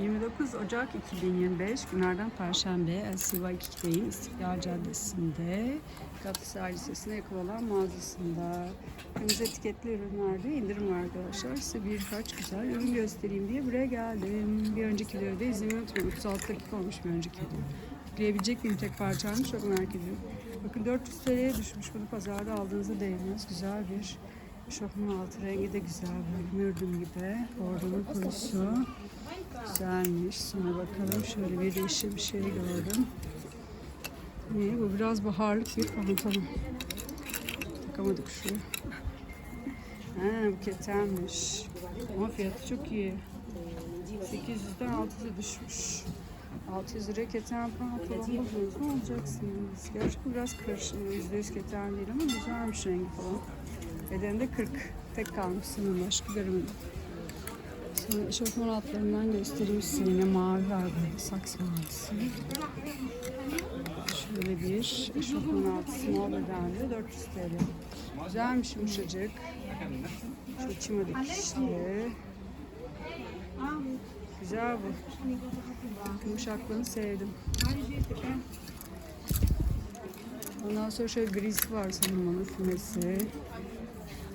29 Ocak 2025 günlerden Perşembe LCY 2'deyim İstiklal Caddesi'nde Galatasaray Lisesi'ne yakın olan mağazasında kırmızı etiketli ürünlerde indirim var arkadaşlar. Size birkaç güzel ürün göstereyim diye buraya geldim. Bir önceki videoda izlemeyi unutmayın. 36 dakika olmuş bir önceki video. Yükleyebilecek miyim tek parçaymış çok merak ediyorum. Bakın 400 TL'ye düşmüş. Bunu pazarda aldığınızda değmez. Güzel bir şokun altı rengi de güzel böyle mürdüm gibi. Bordonun kurusu. Güzelmiş. Sonra bakalım şöyle bir yeşil bir şey gördüm. Ne? Bu biraz baharlık bir pantolon. Takamadık şu. Ha, bu ketenmiş. Ama fiyatı çok iyi. 800'den 600'e düşmüş. 600 liraya keten pantolon buluyoruz. Ne alacaksınız? Gerçi bu biraz karışık. %100 keten değil ama güzelmiş rengi falan. Bedeninde 40. Tek kalmış sanırım. Başka göremedim. Sonra eşofman altlarından göstereyim. Yine mavi var böyle. Saks mavisi. Şöyle bir eşofman altı small bedenli 400 TL. Güzelmiş yumuşacık. Şu çima dikişli. Güzel bu. Yumuşaklığını sevdim. Ondan sonra şöyle grisi var sanırım onun fümesi.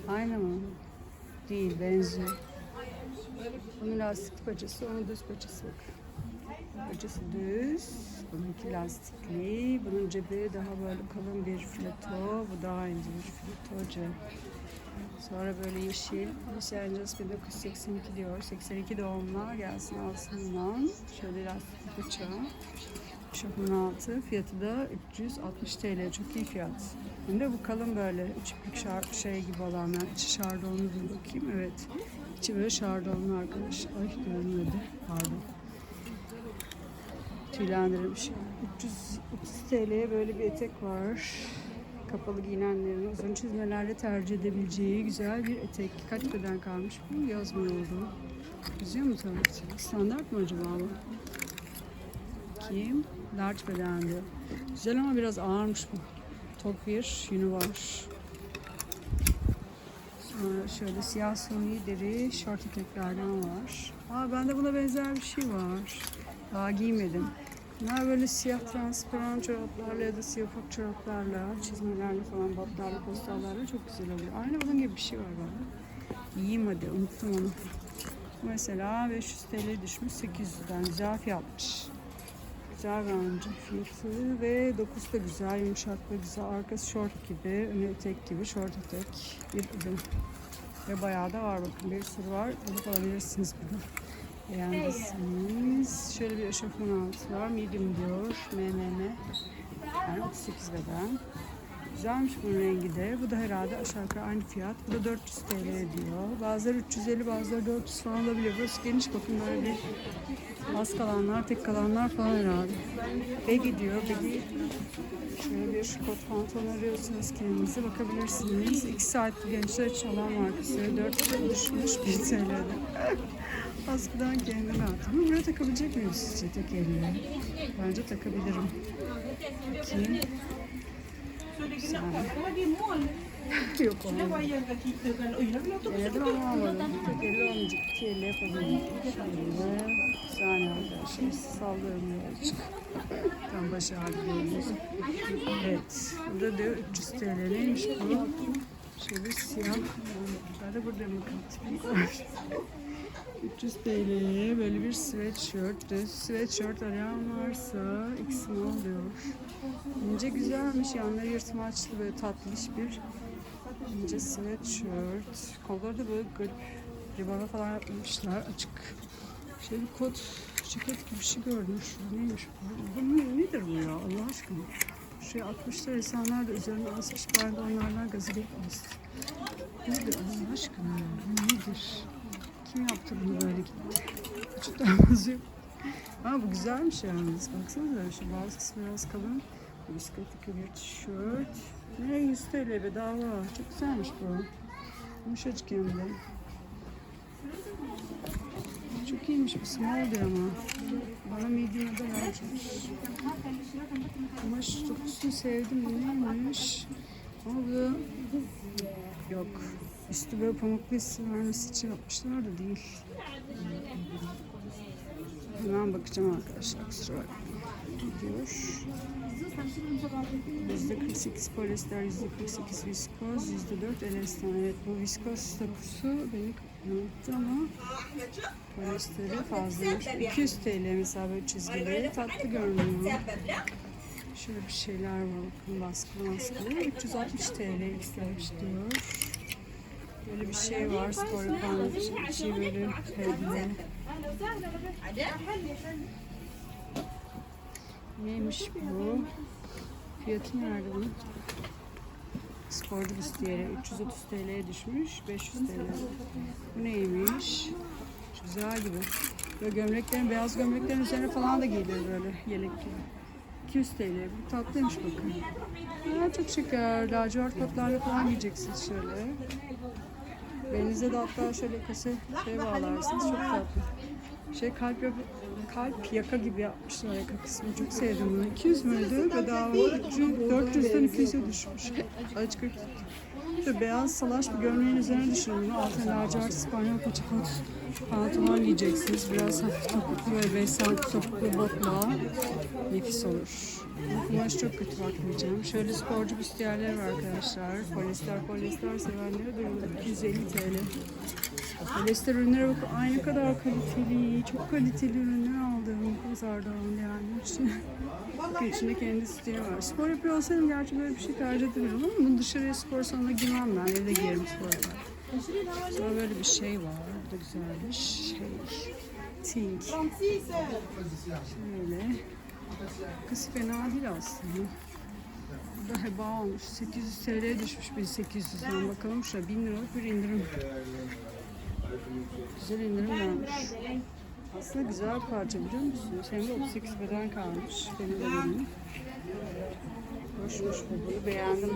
Aynı mı? Değil, benziyor. Bunun lastik paçası, onun düz paçası. Paçası düz, bununki lastikli. Bunun cebi daha böyle kalın bir fileto, bu daha ince bir fileto cep. Sonra böyle yeşil, Los Angeles 1982 diyor. 82 doğumlar gelsin alsınlar. Şöyle lastikli paça. Şokun altı. Fiyatı da 360 TL. Çok iyi fiyat. De bu kalın böyle üçlük şar şey gibi olanlar. İçi şardonlu bir bakayım. Evet. İçi böyle şardonlu arkadaş. Ay görünmedi. Pardon. Tüylendirilmiş. 330 TL'ye böyle bir etek var. Kapalı giyinenlerin uzun çizmelerle tercih edebileceği güzel bir etek. Kaç beden kalmış bu? Yazmıyordu. Yazıyor mu tabii? Standart mı acaba bu? Kim? Large bedendi. Güzel ama biraz ağırmış bu. Top bir yünü var. Sonra şöyle siyah suni deri şort eteklerden var. Aa bende buna benzer bir şey var. Daha giymedim. Bunlar böyle siyah transparan çoraplarla ya da siyah ufak çoraplarla, çizmelerle falan, botlarla, postallarla çok güzel oluyor. Aynı bunun gibi bir şey var bana. Yiyeyim hadi, unuttum onu. Mesela 500 TL düşmüş 800'den. Güzel fiyatmış. Güzel bence fiyatı ve dokusu da güzel, yumuşak ve güzel. Arkası şort gibi, önü etek gibi, şort etek bir ürün. Ve bayağı da var bakın bir sürü var. Alıp alabilirsiniz bunu. Beğendiyseniz. Şöyle bir eşofman altı var. Medium diyor. MMM. Yani 38 beden. Güzelmiş bunun rengi de. Bu da herhalde aşağı yukarı aynı fiyat. Bu da 400 TL diyor. Bazıları 350, bazıları 400 falan olabiliyor. Burası geniş bakın böyle bir az kalanlar, tek kalanlar falan herhalde. Baggy diyor. Baggy Şöyle bir kot pantolon arıyorsanız kendinize bakabilirsiniz. 2 saatli gençler için olan markası. 4 lira düşmüş 1 TL'de. Askıdan kendime attım. Ama takabilecek miyim sizce tek elle? Bence takabilirim. Bakayım. Saniye arkadaşlar. Sallıyorum birazcık. Tam baş ağrıyor. Evet. Burada diyor 300 TL. Neymiş bu? Şöyle siyah. De burada mı katayım? 300 TL'ye böyle bir sweatshirt. Düz Sweatshirt arayan varsa X oluyor. İnce güzelmiş. Yanları yırtmaçlı böyle tatlış bir ince sweatshirt. Kolları da böyle garip ribana falan yapmışlar. Açık. Şöyle bir kot ceket gibi bir şey gördüm. Şurada neymiş bu? Bu ne- nedir bu ya Allah aşkına? Şuraya atmışlar insanlar da üzerine asmış. Ben de onlardan gazı geçmez. Nedir Allah aşkına ya? Bu nedir? Kim yaptı bunu böyle gitti? Açıktan yazıyor. Ama bu güzelmiş yalnız. Baksanıza şu bazı biraz kalın. Bisikletli bir tişört. Ne 100 TL bedava. Çok güzelmiş bu. Yumuşacık hem de. Çok iyiymiş bu small'dir ama. Bana medium'a da verecek. Kumaş dokusunu sevdim. Bu neymiş? Ama bu yok. Üstü böyle pamuklu hissi vermesi için yapmışlar da değil. Hemen bakacağım arkadaşlar. Kusura bakmayın. Gidiyor. %48 polyester, %48 viskoz, %4 elastan. Evet bu viskoz dokusu beni yanılttı ama polyesteri fazlaymış. 200 TL mesela böyle çizgileri tatlı görünüyor. Şöyle bir şeyler var bakın baskılı baskılı. 360 TL istemiş diyor. Böyle bir şey var spor yapan bir şey böyle pedle. Neymiş bu? Fiyatı nerede bunun? Sporcu büstiyeri 330 TL'ye düşmüş. 500 TL. Bu neymiş? Güzel gibi. Böyle gömleklerin, beyaz gömleklerin üzerine falan da giyiliyor böyle yelek gibi. 200 TL. Bu tatlıymış bakın. Aa, çok şeker. Lacivert kotlarla falan giyeceksiniz şöyle. Belinize de hatta şöyle kase şey bağlarsınız. Çok tatlı. Şey kalp kalp yaka gibi yapmışlar yaka kısmı. Çok sevdim bunu. 200 müydü? Bedava 300, 400'den 200'e düşmüş. Açık işte beyaz salaş bir gömleğin üzerine düşünün. Altına lacivert İspanyol paça kot pantolon giyeceksiniz. Biraz hafif topuklu ve 5 santim topuklu botla nefis olur. Bu kumaş çok kötü bakmayacağım. Şöyle sporcu büstiyerler var arkadaşlar. Polyester polyester sevenlere duyurulur. 250 TL. Polyester ürünlere bakın. Ay ne kadar kaliteli. Çok kaliteli ürünler aldım pazardan yani. Bakın içinde kendi stili var. Spor yapıyor olsaydım gerçi böyle bir şey tercih etmiyorum ama bunu dışarıya spor salonuna giymem ben. Evde giyerim spor. Sonra böyle bir şey var. Bu da güzelmiş. Şey. Tink. Şöyle. Kız fena değil aslında. Bu da heba olmuş. 800 TL'ye düşmüş 1800'den. Bakalım şuraya 1000 liralık bir indirim. Güzel indirim varmış. Aslında güzel parça biliyor musunuz? Hem de 38 beden kalmış. Benim de benim. Hoşmuş bu bunu beğendim.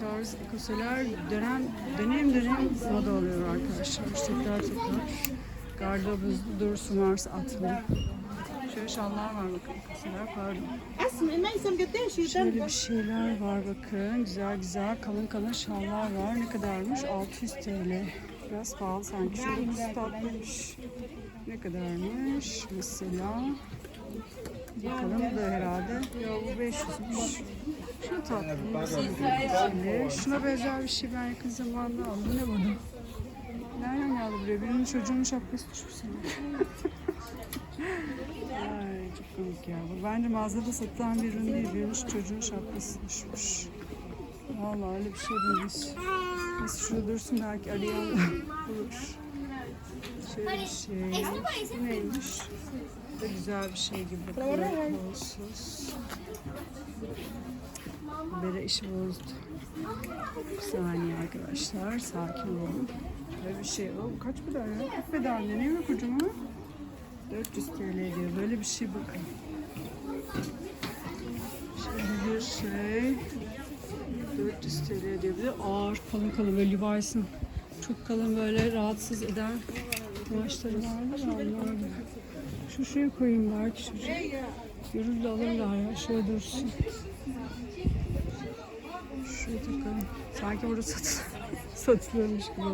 Charles Ecoseler dönem dönem dönem moda oluyor arkadaşlar. Tekrar tekrar gardırobunuzda dursun varsa atmayın. Şöyle şallar var bakın Ecoseler pardon. Şöyle bir şeyler var bakın. Güzel güzel kalın kalın şallar var. Ne kadarmış? 600 TL. Biraz pahalı sanki. Çok tatlıymış. Ne kadarmış? Mesela bakalım bu da herhalde. Ya bu 500'müş. Şu tatlı. Şimdi şuna benzer bir şey ben yakın zamanda aldım. Ne bu? Nereden geldi buraya? Birinin çocuğunun şapkası düşmüş sana. Ay çok komik ya. Bu bence mağazada satılan bir ürün değil. Birmiş çocuğun şapkası düşmüş. Vallahi öyle bir şey değilmiş. Neyse şurada dursun belki arayan bulur. Şöyle bir şey. Bu neymiş? Da güzel bir şey gibi. Kolsuz. Bere işi bozdu. Bir saniye arkadaşlar. Sakin olun. Böyle bir şey. O kaç bedel ya? Kaç bedel ne? Ne mi kocama? 400 TL diyor. Böyle bir şey bakın. Şöyle bir şey. 400 TL diyor. Bir de ağır kalın kalın böyle Levi's'ın çok kalın böyle rahatsız eden kumaşları vardı onlar. Şu şuraya koyayım belki çocuk. Görür de alırlar ya. Şöyle dursun. Şuraya takalım. Sanki orada satılıyor. satılıyormuş gibi.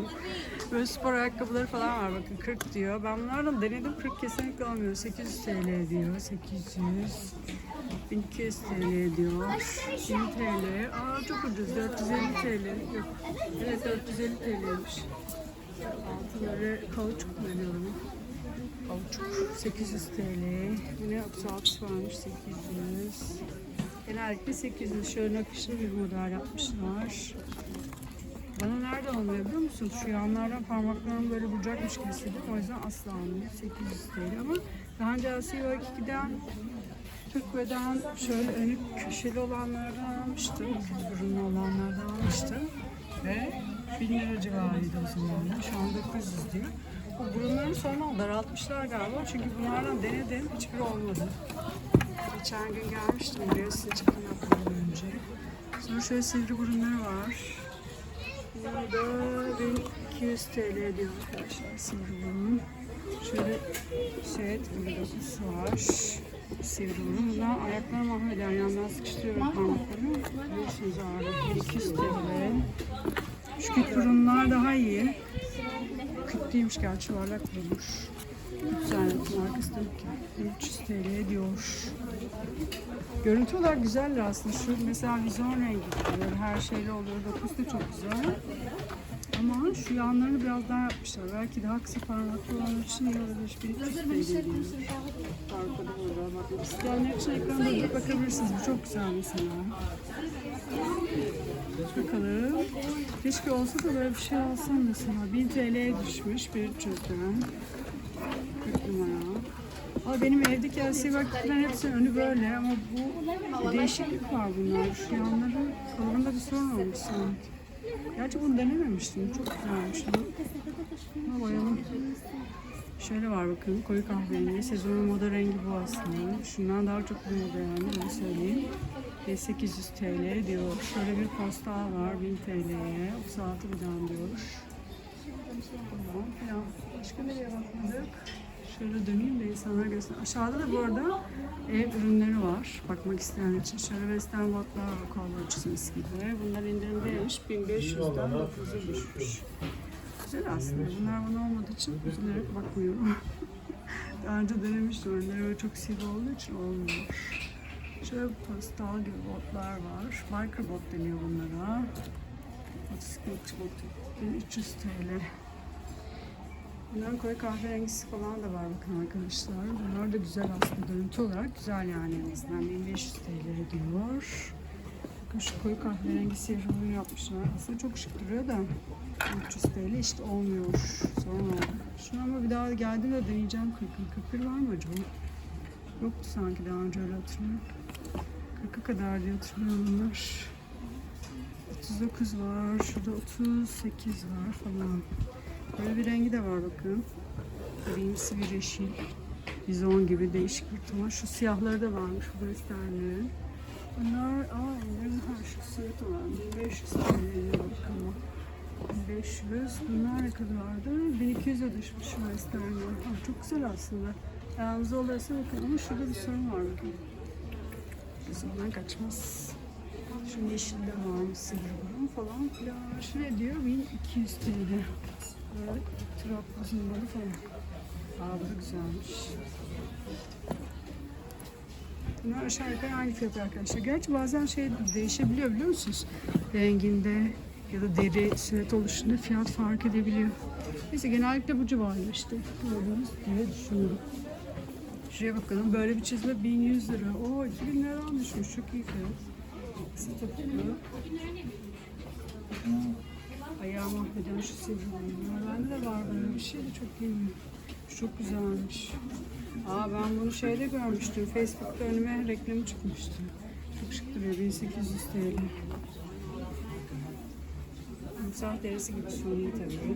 Böyle spor ayakkabıları falan var bakın 40 diyor. Ben bunlardan denedim 40 kesinlikle almıyor. 800 TL diyor. 800. 1200 TL diyor. 1000 TL. Aa çok ucuz. 450 TL. Yok. Evet 450 TL'ymiş. Altı böyle kauçuk mu diyorum? Kauçuk. 800 TL. Yine 36 varmış 800. Genellikle 800. Şöyle akışlı bir model yapmışlar. Bana nerede olmuyor biliyor musun? Şu yanlardan parmaklarım böyle vuracakmış gibi hissediyorum. O yüzden asla almıyor. 800 TL ama daha önce LCO 2'den Türk beden şöyle önü köşeli olanlardan almıştım. Burunlu olanlardan almıştım. Ve 1000 lira civarıydı o zaman. Şu an 900 diyor. Bu burunlarını sonra daraltmışlar galiba. Çünkü bunlardan denedim. Hiçbiri olmadı. Geçen gün gelmiştim buraya size çekim yapmadan önce. Sonra şöyle sivri burunları var. Burada 1200 TL diyor arkadaşlar sivri burun. Şöyle bir dokusu var. Sivri burun. Bundan ayaklarım mahveder. Yandan sıkıştırıyorum parmaklarımı. Biliyorsunuz ağrı. 200 TL. Şu küt burunlar daha iyi. Küt değilmiş gerçi yuvarlak. 3 tane Markası yok ki. 300 TL diyor. Görüntü olarak güzeller aslında. Şu mesela vizon rengi. Böyle her şeyle oluyor. Dokusu da çok güzel. Ama şu yanlarını biraz daha yapmışlar. Belki daha kısa parmaklı olan için iyi olabilir. Bir 300 TL diyor. Arkada burada bakmak isteyenler için ekranda bakabilirsiniz. Bu çok güzel mesela. Bakalım. Keşke olsa da böyle bir şey alsam mesela. 1000 TL'ye düşmüş bir 300'den. 40 numara. Ama benim evdeki LCD vakitlerin hepsi önü böyle ama bu değişiklik var bunlar. Şu yanları kalıbında bir sorun olmuş sanki. Gerçi bunu denememiştim. Çok güzelmiş. Ama bayalım. Şöyle var bakın koyu kahverengi. Sezonun moda rengi bu aslında. Şundan daha çok moda yani öyle söyleyeyim. Ve 800 TL diyor. Şöyle bir postal var 1000 TL'ye. 36 bidon diyor. Başka nereye bakmadık? Şöyle döneyim de insanlara göstereyim. Aşağıda da bu arada ev ürünleri var. Bakmak isteyen için. Şöyle Western botlar var. Çizmesi gibi. Bunlar indirimdeymiş. 1500'den 900'e düşmüş. Güzel aslında. Bunlar bana olmadığı için üzülerek bakmıyorum. Daha önce denemiştim. Önleri böyle çok sivri olduğu için olmuyor. Şöyle pastel gibi botlar var. Biker bot deniyor bunlara. Motosikletçi botu. 1300 TL. Bunların koyu kahverengisi falan da var bakın arkadaşlar. Bunlar da güzel aslında görüntü olarak güzel yani en azından 1500 TL diyor. Bakın şu koyu kahverengi sivri yapmışlar. Aslında çok şık duruyor da 300 TL işte olmuyor. Oldu. Şunu ama bir daha geldiğimde deneyeceğim 40 41 var mı acaba? Yoktu sanki daha önce öyle hatırlıyorum. 40'a kadar diye hatırlıyorum bunlar. 39 var, şurada 38 var falan. Böyle bir rengi de var bakın. Grimsi bir yeşil. Bizon gibi değişik bir ton. Şu siyahları da varmış bu gösterlerin. Bunlar, aa bunların karşısı olan 1500 TL bakalım. 1500. Bunlar ne kadardı? 1200'e düşmüş. Aa, çok güzel aslında. Yalnız olursa bakın ama şurada bir sorun var bakın. Gözümden kaçmaz. Şu yeşilde var, sivri falan filan. Şu ne diyor? 1200 TL. Böyle trabzonları falan. Aa bu da güzelmiş. Bunlar aşağı yukarı aynı fiyat arkadaşlar. Gerçi bazen şey değişebiliyor biliyor musunuz? Renginde ya da deri süret oluşunda fiyat fark edebiliyor. Neyse genellikle bu civarda işte. Gördüğünüz diye düşünüyorum. Şuraya bakalım. Böyle bir çizme 1100 lira. Oo 2000 liradan düşmüş. Çok iyi fiyat. Stoplu. Ayağı mahveden şu sivri olanlar. Bende de var böyle bir şey de çok iyi. Şu çok güzelmiş. Aa ben bunu şeyde görmüştüm. Facebook'ta önüme reklamı çıkmıştı. Çok şık duruyor. 1800 TL. Timsah derisi gibi suni tabii.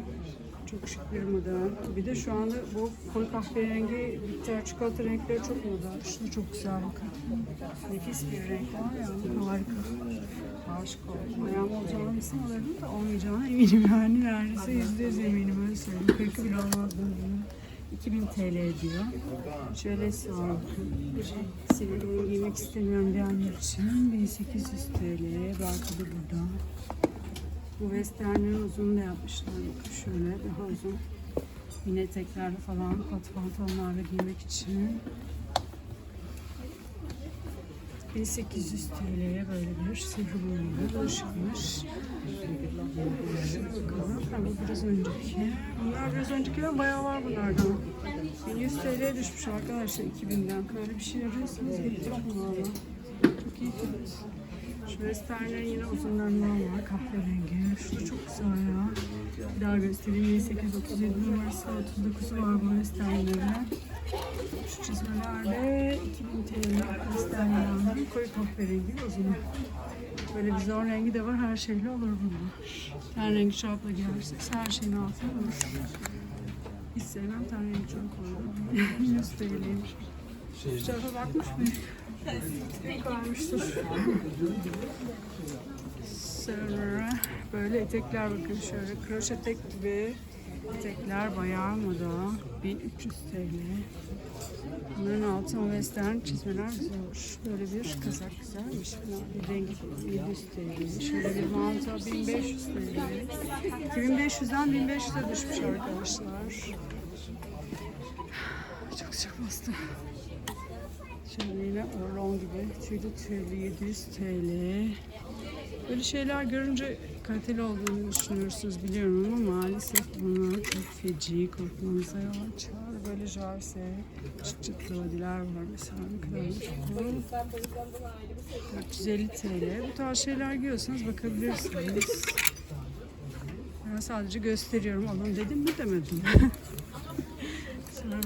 Çok şık bir model. Bir de şu anda bu koyu kahverengi bitter çikolata renkleri çok moda. Şu da çok güzel bakın. Nefis bir renk var ya. Harika. Aşık oldum. Ayağım olacağını bilsem alırdım da olmayacağına eminim yani. Neredeyse yüzde yüz eminim öyle söyleyeyim. 40 bile olmaz böyle. 2000 TL diyor. Şöyle sağ Sivil ürün giymek istemiyorum diyenler için 1800 TL. Belki de burada. Bu westernlerin uzun da yapmışlar. Bakın şöyle daha uzun. Mini eteklerle falan kot pantolonlarla giymek için. 1800 TL'ye böyle bir sivri bulaşılmış. Şuna bakalım. Bu biraz önceki. Bunlar biraz öncekiler bayağı var bunlardan. 1100 TL'ye düşmüş arkadaşlar 2000'den. Böyle bir şey arıyorsanız gelecek mi valla? Çok iyi fiyat. Westernlerin yine uzunlarından var. Kahverengi. Şu da çok güzel ya. Bir daha göstereyim. 1837 numarası 39'u var bu westernlerin. Şu çizmelerde 2000 TL westernlerden koyu kahverengi uzun. Böyle bir zor rengi de var. Her şeyle olur bunlar. Ten rengi çorapla giyerseniz her şeyin altına olur. Hiç sevmem ten rengi çorap olur. 100 TL'ymiş. Şu tarafa bakmış mıyım? Varmıştır. Sonra böyle etekler bakın şöyle kroşe etek gibi etekler bayağı moda. 1300 TL. Bunların altı o western çizmeler güzelmiş. Böyle bir kazak güzelmiş. Bir rengi 700 TL. Şöyle bir manta 1500 TL. 2500'den 1500'e düşmüş arkadaşlar. Çok sıcak bastı. Şöyle yine orlon gibi tüylü tüylü 700 TL. Böyle şeyler görünce kaliteli olduğunu düşünüyorsunuz biliyorum ama maalesef bunlar çok feci. Korkmanıza yol açar. Böyle jarse, çıt çıt bodiler var mesela. Ne kadarmış bu? 450 TL. Bu tarz şeyler giyiyorsanız bakabilirsiniz. Ben sadece gösteriyorum. Alın dedim mi demedim.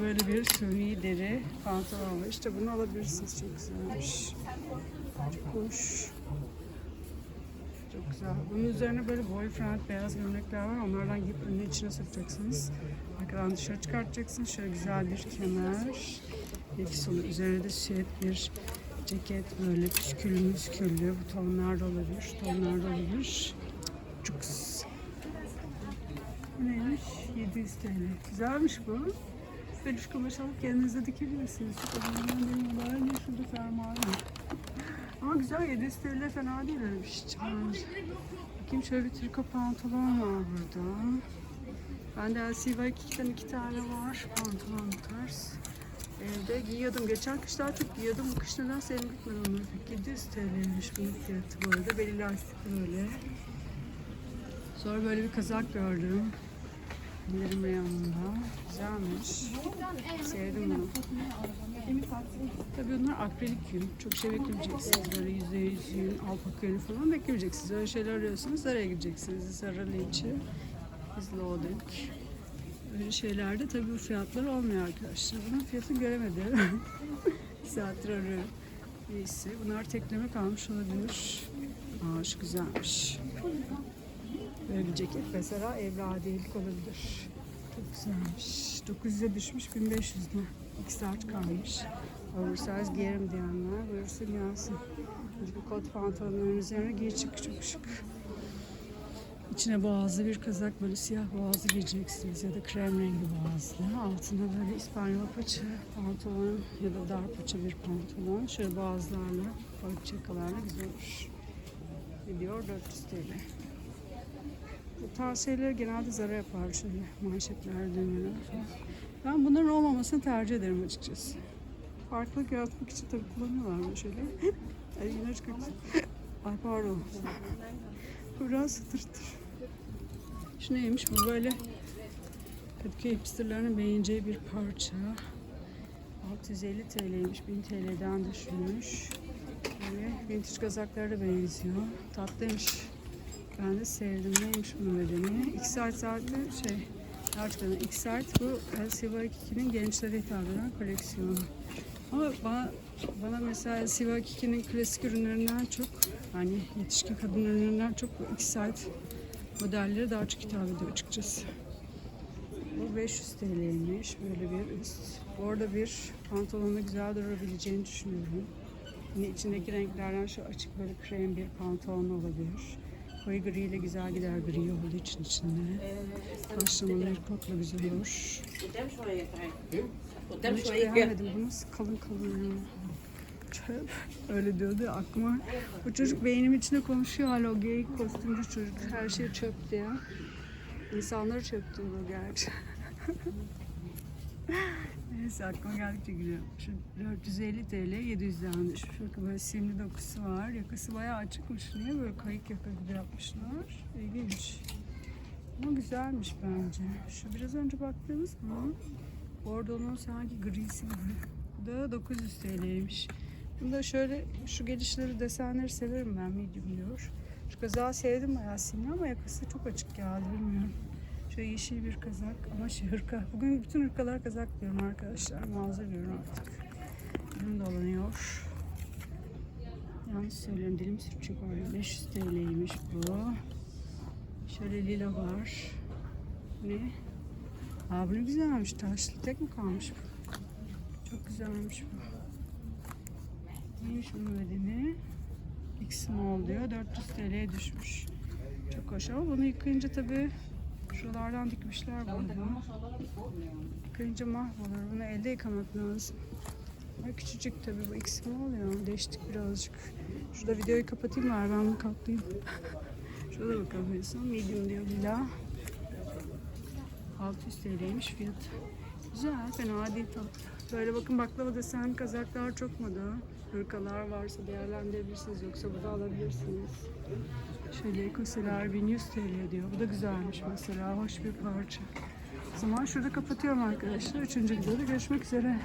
Böyle bir suri deri pantolon var. İşte bunu alabilirsiniz. Çok güzelmiş. Çok hoş. Çok güzel. Bunun üzerine böyle boyfriend beyaz gömlekler var. Onlardan giyip önüne içine sokacaksınız. Arkadan dışarı çıkartacaksınız. Şöyle güzel bir kemer. İlk sonu üzerine de süet bir ceket böyle püsküllü müsküllü. Bu tonlar da olabilir. şu Tonlar da olabilir. Çok güzel. Neymiş? 700 TL. Güzelmiş bu. Peluş kumaş alıp kendinize dikebilirsiniz. Çok önemli değil. Ne şurada fermuar var. Ama güzel 700 TL fena değil öyle bir şey çıkarmış. Bakayım şöyle bir triko pantolon var burada. Bende LCY 2'den iki tane var. Pantolon tarz. Evde giyiyordum. Geçen kış daha çok giyiyordum. Bu kış nedense elim gitmedi onlar pek. 700 TL'ymiş bunun fiyatı bu arada. Beli lastikli böyle. Sonra böyle bir kazak gördüm. İndirim reyonunda. Güzelmiş. Sevdim bunu. Tabii bunlar akrilik yün. Çok şey beklemeyeceksiniz. Böyle yüzde yüz yün, alpaka yünü falan beklemeyeceksiniz. Öyle şeyler arıyorsanız nereye gideceksiniz? Zara Leach'i, Izlodek. Öyle şeylerde tabii bu fiyatlar olmuyor arkadaşlar. Bunun fiyatını göremedim. Saattir arıyorum. Neyse bunlar tekleme kalmış olabilir. Aa güzelmiş. Ceket mesela evli adiyelik olabilir. Çok güzelmiş. 900'e düşmüş 1500 mü? 2 saat kalmış. Oversize giyerim diyenler buyursun gelsin. Bu kot pantolonların üzerine giy çık çok şık. İçine boğazlı bir kazak böyle siyah boğazlı giyeceksiniz ya da krem rengi boğazlı. Altında böyle İspanyol paça pantolon ya da dar paça bir pantolon. Şöyle boğazlarla, balık çakalarla güzel olur. Gidiyor 400 TL. Bu şeyleri genelde Zara yapar şöyle manşetler, düğmeler. Ben bunların olmamasını tercih ederim açıkçası. Farklılık yaratmak için tabii kullanıyorlar böyle şöyle. Ay yine. Ay pardon. Biraz sıtırtır. Şu neymiş bu böyle Kadıköy hipsterlarının beğeneceği bir parça. 650 TL'ymiş, 1000 TL'den düşmüş. Böyle vintage kazaklara benziyor. Tatlıymış. Ben de sevdim. Neymiş bunun bedeni? X saat zaten şey gerçekten X saat bu LCY 2'nin gençlere hitap eden koleksiyonu. Ama bana, bana mesela LCY 2'nin klasik ürünlerinden çok hani yetişkin kadın ürünlerinden çok bu X saat modelleri daha çok hitap ediyor açıkçası. Bu 500 TL'ymiş. Böyle bir üst. Orada bir pantolonla güzel durabileceğini düşünüyorum. Yine içindeki renklerden şu açık böyle krem bir pantolon olabilir. Koyu gri ile güzel gider gri olduğu için içinde. Bir kotla güzel olur. Bunu hiç beğenmedim. Bu nasıl kalın kalın ya. Çöp. Öyle diyordu ya aklıma. Bu çocuk beynim içinde konuşuyor hala o geyik kostümcü çocuk. Her şey çöp diye. İnsanları çöptü bu gerçi. Neyse aklıma geldikçe gülüyorum. Şu 450 TL 700'den düşmüş. Bakın böyle simli dokusu var. Yakası bayağı açıkmış. Niye böyle kayık yaka gibi yapmışlar? İlginç. Ama güzelmiş bence. Şu biraz önce baktığımız mı? Bordonun sanki grisi gibi. Bu da 900 TL'ymiş. Bunda şöyle şu gelişleri desenleri severim ben medium diyor. Şu kazağı sevdim bayağı simli ama yakası çok açık geldi bilmiyorum. Şöyle yeşil bir kazak ama şey hırka. Bugün bütün hırkalar kazak diyorum arkadaşlar. Mağaza diyorum artık. Dilim dolanıyor. Yanlış söylüyorum dilim sürçük orada. 500 TL'ymiş bu. Şöyle lila var. Ne? Aa bu güzelmiş. Taşlı tek mi kalmış bu? Çok güzelmiş bu. Neymiş bunun bedeni? X small diyor. 400 TL'ye düşmüş. Çok hoş ama bunu yıkayınca tabii şuralardan dikmişler bunu. Yıkayınca mahvolur. Bunu elde yıkamak lazım. Ay küçücük tabii bu small ya. Değiştik birazcık. Şurada videoyu kapatayım var. Ben bunu katlayayım. Şurada bakalım en son. Medium diyor lila. 600 TL'ymiş fiyat. Güzel, fena değil tatlı. Böyle bakın baklava desen kazaklar çok moda. Hırkalar varsa değerlendirebilirsiniz yoksa burada alabilirsiniz. Şöyle ekoseler 1100 TL diyor. Bu da güzelmiş mesela. Hoş bir parça. O zaman şurada kapatıyorum arkadaşlar. Üçüncü videoda görüşmek üzere.